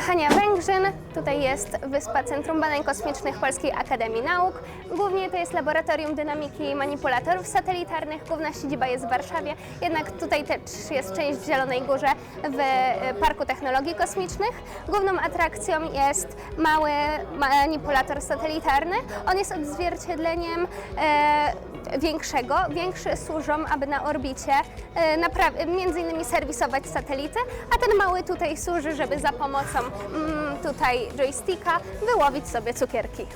Hania Węgrzyn, tutaj jest Wyspa Centrum Badań Kosmicznych Polskiej Akademii Nauk. Głównie to jest Laboratorium Dynamiki Manipulatorów Satelitarnych. Główna siedziba jest w Warszawie, jednak tutaj też jest część w Zielonej Górze w e, Parku Technologii Kosmicznych. Główną atrakcją jest mały manipulator satelitarny. On jest odzwierciedleniem e, większego. Większy służą, aby na orbicie e, między innymi serwisować satelity, a ten mały tutaj służy, żeby za pomocą mm, tutaj joysticka wyłowić sobie cukierki.